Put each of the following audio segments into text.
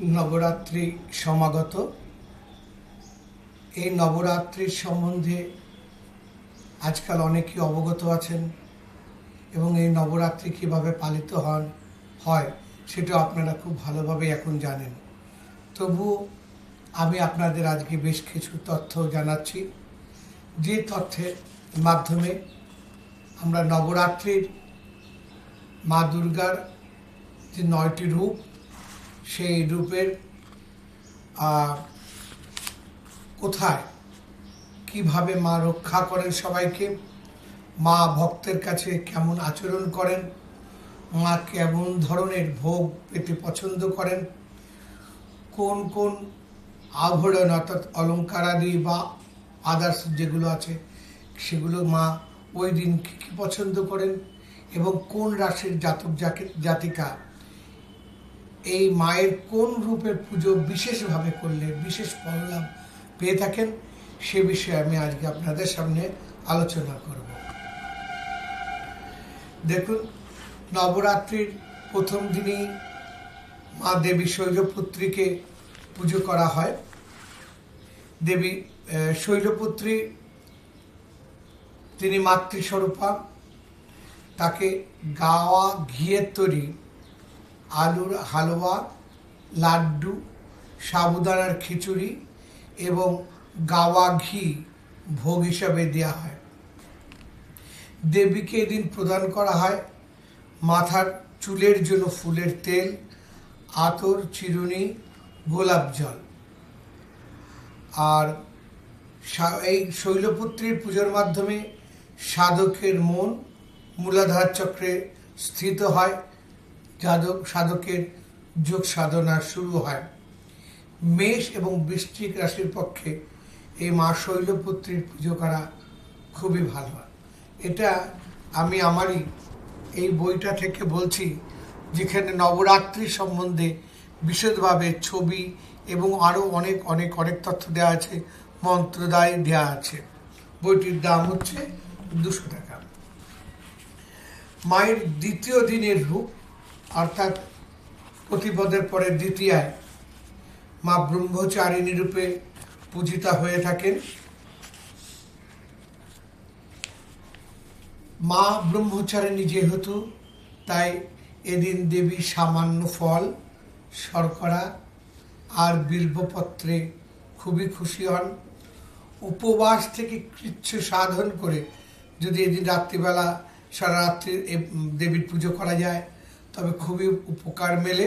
নবরাত্রি সমাগত। এই নবরাত্রির সম্বন্ধে আজকাল অনেকেই অবগত আছেন এবং এই নবরাত্রি কীভাবে পালিত হন, হয় সেটা আপনারা খুব ভালোভাবে এখন জানেন। তবু আমি আপনাদের আজকে বেশ কিছু তথ্য জানাচ্ছি। যে তথ্যের মাধ্যমে আমরা নবরাত্রির মা দুর্গার যে নয়টি রূপ সেই রূপের কোথায়? কীভাবে মা রক্ষা করেন সবাইকে? মা ভক্তের কাছে কেমন আচরণ করেন? মা কেমন ধরনের ভোগ পেতে পছন্দ করেন? কোন কোন আভরণ অর্থাৎ অলঙ্কারাদি বা আদার্স যেগুলো আছে, সেগুলো মা ওই দিন কী কী পছন্দ করেন? এবং কোন রাশির জাতক জাতিকা এই মায়ের কোন রূপের পুজো বিশেষভাবে করলে বিশেষ ফললাভ পেয়ে থাকেন, সে বিষয়ে আমি আজকে আপনাদের সামনে আলোচনা করব। দেখুন, নবরাত্রির প্রথম দিনই মা দেবী শৈলপুত্রীকে পুজো করা হয়। দেবী শৈলপুত্রী, তিনি মাতৃস্বরূপা, তাকে গাওয়া, ঘিয়ের তৈরি আলুর হালুয়া, লাড্ডু, সাবুদানার খিচুড়ি এবং গাওয়া ঘি ভোগ হিসাবে দেওয়া হয়। দেবীকে এদিন প্রদান করা হয় মাথার চুলের জন্য ফুলের তেল, আতর, চিরুনি, গোলাপ জল। আর এই শৈলপুত্রীর পুজোর মাধ্যমে সাধকের মন মূলাধার চক্রে স্থিত হয়। যাদক সাধকের যোগ সাধনা শুরু হয়। মেষ এবং বৃশ্চিক রাশির পক্ষে এই মা শৈলপুত্রীর পুজো করা খুবই ভালো। হয় এটা আমি আমারই এই বইটা থেকে বলছি, যেখানে নবরাত্রি সম্বন্ধে বিশদভাবে ছবি এবং আরও অনেক অনেক অনেক তথ্য দেওয়া আছে, মন্ত্রদায় দেওয়া আছে। বইটির দাম হচ্ছে দুশো টাকা। মায়ের দ্বিতীয় দিনের রূপ অর্থাৎ প্রতিপদের পরে দ্বিতীয়ায় মা ব্রহ্মচারিণী রূপে পূজিতা হয়ে থাকেন। মা ব্রহ্মচারিণী যেহেতু, তাই এদিন দেবী সামান্য ফল, শর্করা আর বিল্বপত্রে খুবই খুশি হন। উপবাস থেকে কৃচ্ছ সাধন করে যদি এদিন রাত্রিবেলা সারা রাত্রি দেবীর পুজো করা যায় তবে খুবই উপকার মেলে।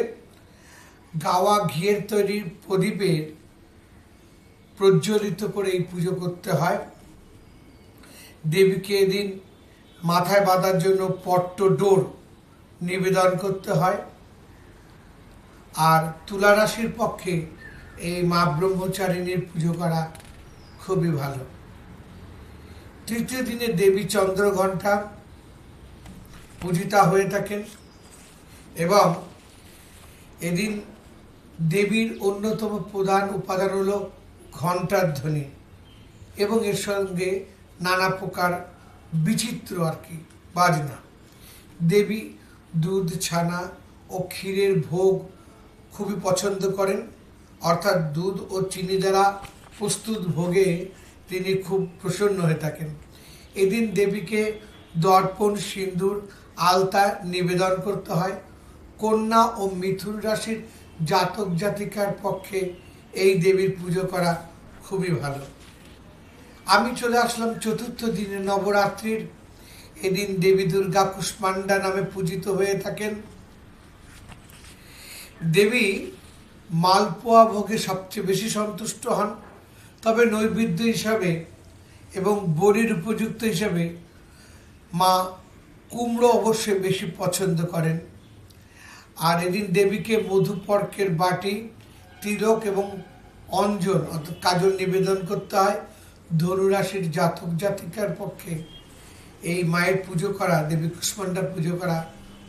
গাওয়া ঘিয়ের তৈরি প্রদীপের প্রজ্বলিত করে এই পুজো করতে হয়। দেবীকে এদিন মাথায় বাঁধার জন্য পট্ট ডোর নিবেদন করতে হয়। আর তুলা রাশির পক্ষে এই মা ব্রহ্মচারিণীর পুজো করা খুবই ভালো। তৃতীয় দিনে দেবী চন্দ্রঘণ্টা পূজিতা হয়ে থাকেন। এবং এদিন দেবীর অন্যতম প্রধান উপাদান হল ঘণ্টার ধ্বনি এবং এর সঙ্গে নানা প্রকার বিচিত্র আর কি বাজনা। দেবী দুধ, ছানা ও ক্ষীরের ভোগ খুবই পছন্দ করেন। অর্থাৎ দুধ ও চিনি দ্বারা প্রস্তুত ভোগে তিনি খুব প্রসন্ন হয়ে থাকেন। এদিন দেবীকে দর্পণ, সিন্দুর, আলতা নিবেদন করতে হয়। কন্যা ও মিথুন রাশির জাতক জাতিকার পক্ষে এই দেবীর পুজো করা খুবই ভালো। আমি চলে আসলাম চতুর্থ দিনে নবরাত্রির। এদিন দেবী দুর্গা কুষ্মান্ডা নামে পূজিত হয়ে থাকেন। দেবী মালপোয়া ভোগে সবচেয়ে বেশি সন্তুষ্ট হন। তবে নৈবেদ্য হিসাবে এবং বলির উপযুক্ত হিসাবে মা কুমড়ো অবশ্যই বেশি পছন্দ করেন। আর এদিন দেবীকে মধুপর্কের বাটি, তিলক এবং অঞ্জন, অর্থাৎ কাজল নিবেদন করতে হয় ধনুরাশির জাতক জাতিকার পক্ষে। এই মায়ের পুজো করা, দেবী কুষ্মান্ডার পুজো করা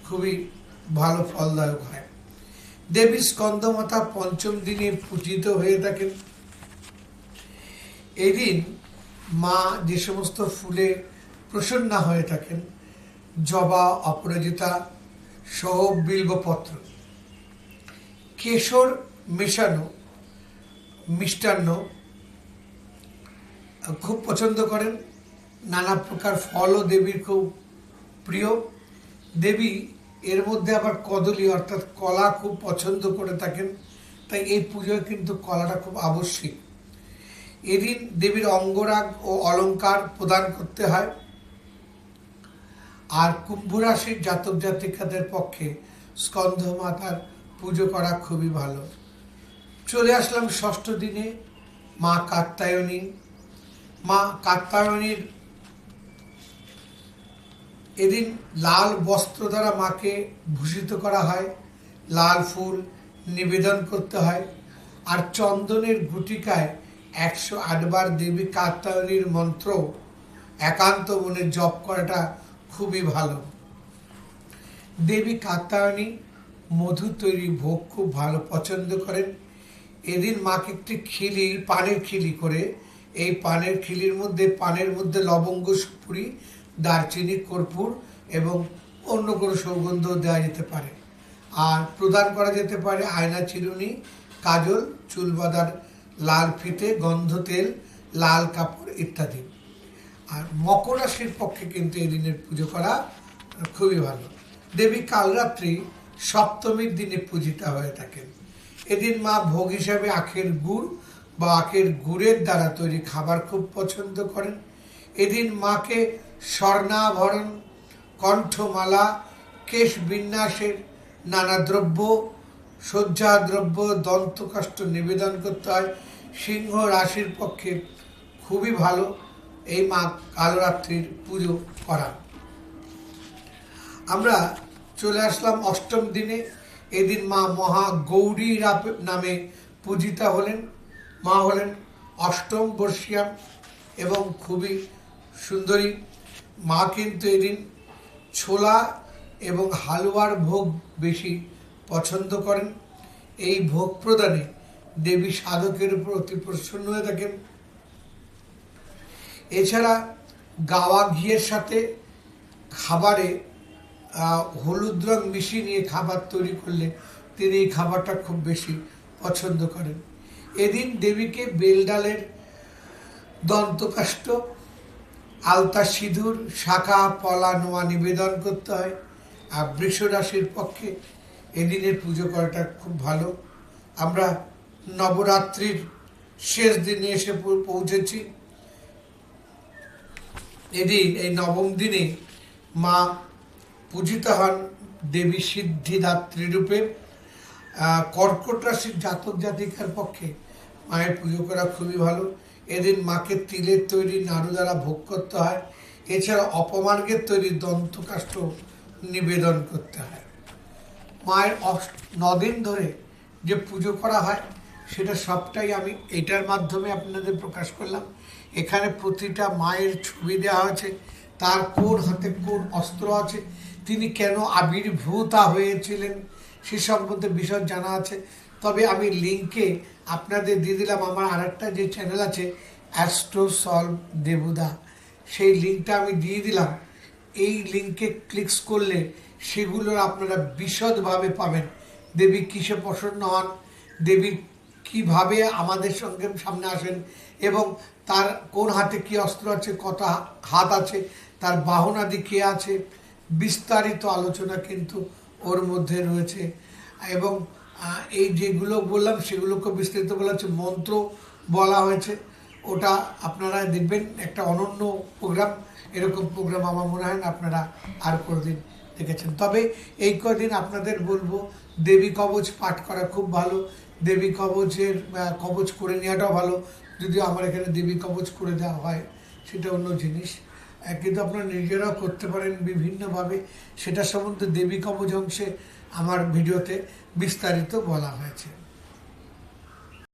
খুবই ভালো, ফলদায়ক হয়। দেবী স্কন্দমাতা পঞ্চম দিনে পূজিত হয়ে থাকেন। এদিন মা যে সমস্ত ফুলে প্রসন্না হয়ে থাকেন, জবা, অপরাজিতা সহ বিল্বপত্র। কেশর মেশানো, মিষ্টান্ন, খুব পছন্দ করেন। নানা প্রকার ফলও দেবীর খুব প্রিয়। দেবী এর মধ্যে আবার কদলী, অর্থাৎ কলা খুব পছন্দ করে থাকেন। তাই এই পুজোয় কিন্তু কলাটা খুব আবশ্যিক। এদিন দেবীর অঙ্গরাগ ও অলংকার প্রদান করতে হয়। আর কুম্ভ রাশির জাতক জাতিকাদের পক্ষে স্কন্ধ মাতার পুজো করা খুবই ভালো। চলে আসলাম ষষ্ঠ দিনে, মা কাত্তায়নী মা কাত্তায়নীর এদিন লাল বস্ত্র দ্বারা মাকে ভূষিত করা হয়। লাল ফুল নিবেদন করতে হয়। আর চন্দনের গুটিকায় একশো আটবার দেবী কাত্তায়নীর মন্ত্র একান্ত মনে জপ করাটা খুবই ভালো। দেবী কাত্তায়নী মধু তৈরি ভোগ খুব ভালো পছন্দ করেন। এদিন মাকে একটি খিলি, পানের খিলি করে এই পানের খিলির মধ্যে, পানের মধ্যে লবঙ্গ, সুপুরি, দারচিনি, কর্পূর এবং অন্য কোনো সৌগন্ধ দেওয়া যেতে পারে। আর প্রদান করা যেতে পারে আয়না চিরুনি, কাজল, চুল লাল ফিতে, গন্ধ তেল, লাল কাপড় ইত্যাদি। আর মকর রাশির পক্ষে কিন্তু এই দিনের পুজো করা খুবই ভালো। দেবী কালরাত্রি সপ্তমীর দিনে পূজিতা হয়ে থাকেন। এদিন মা ভোগ হিসাবে আখের গুড় বা আখের গুড়ের দ্বারা তৈরি খাবার খুব পছন্দ করেন। এদিন মাকে স্বর্ণাভরণ, কণ্ঠমালা, কেশ বিন্যাসের নানা দ্রব্য সজ্জা দ্রব্য, দন্তকাষ্ট নিবেদন করতে হয়। সিংহ রাশির পক্ষে খুবই ভালো। এই মা কালরাত্রির পুজো করা। আমরা চলে আসলাম অষ্টম দিনে। এদিন মা মহা গৌরী নামে পূজিতা হলেন। মা হলেন অষ্টম বর্ষিয়াম এবং খুবই সুন্দরী। মা কিন্তু এদিন ছোলা এবং হালুয়ার ভোগ বেশি পছন্দ করেন। এই ভোগ প্রদানে দেবী সাধকের প্রতি প্রসন্ন হয়ে থাকেন। এছাড়া গাওয়া ঘিয়ের সাথে খাবারে হলুদ রং মিশিয়ে নিয়ে খাবার তৈরি করলে তিনি এই খাবারটা খুব বেশি পছন্দ করেন। এদিন দেবীকে বেলডালের দন্তকাষ্ট আলতা সিঁদুর, শাখা, পলা, নোয়া নিবেদন করতে হয়। আর বৃষ রাশির পক্ষে এদিনের পুজো করাটা খুব ভালো। আমরা নবরাত্রির শেষ দিনে এসে পৌঁছেছি। এদিন, এই নবম দিনে মা পূজিত হন দেবী সিদ্ধিদাত্রী রূপে। কর্কট রাশির জাতক জাতিকার পক্ষে মায়ের পুজো করা খুবই ভালো। এদিন মাকে তিলের তৈরি নাড়ু দ্বারা ভোগ করতে হয়। এছাড়া অপমার্গের তৈরি দন্তকাষ্ঠ নিবেদন করতে হয়। মায়ের নদিন ধরে যে পুজো করা হয়, সেটা সবটাই আমি এটার মাধ্যমে আপনাদের প্রকাশ করলাম। এখানে প্রতিটা মায়ের ছবি দেওয়া আছে, তার কোন হাতে কোন অস্ত্র আছে, তিনি কেন আবির্ভূতা হয়েছিলেন, সে সম্বন্ধে বিষয় জানা আছে। তবে আমি লিঙ্কে আপনাদের দিয়ে দিলাম, আমার আরেকটা যে চ্যানেল আছে অ্যাস্ট্রো সলভ দেবুদা সেই লিঙ্কটা আমি দিয়ে দিলাম। এই লিঙ্কে ক্লিকস করলে সেগুলোর আপনারা বিশদভাবে পাবেন। দেবী কিসে প্রসন্ন হন? দেবী কীভাবে আমাদের সঙ্গে সামনে আসেন? এবং তার কোন হাতে কি অস্ত্র আছে, কত হাত আছে, তার বাহনাদি কে আছে, বিস্তারিত আলোচনা কিন্তু ওর মধ্যে রয়েছে। এবং এই যেগুলো বললাম সেগুলোকে বিস্তারিত বলা হচ্ছে, মন্ত্র বলা হয়েছে। ওটা আপনারা দেখবেন, একটা অনন্য প্রোগ্রাম। এরকম প্রোগ্রাম আমার মনে হয় না আপনারা আর কোনোদিন দেখেছেন। তবে এই কদিন আপনাদের বলব, দেবী কবচ পাঠ করা খুব ভালো। দেবী কবচের কবচ করে নেওয়াটাও ভালো। যদি আমার এখানে দেবী কবচ করে দেওয়া হয়, সেটা অন্য জিনিস। কিন্তু আপনারা নিজেরাও করতে পারেন বিভিন্নভাবে। সেটা সম্বন্ধে দেবী কবচ অংশে আমার ভিডিওতে বিস্তারিত বলা হয়েছে।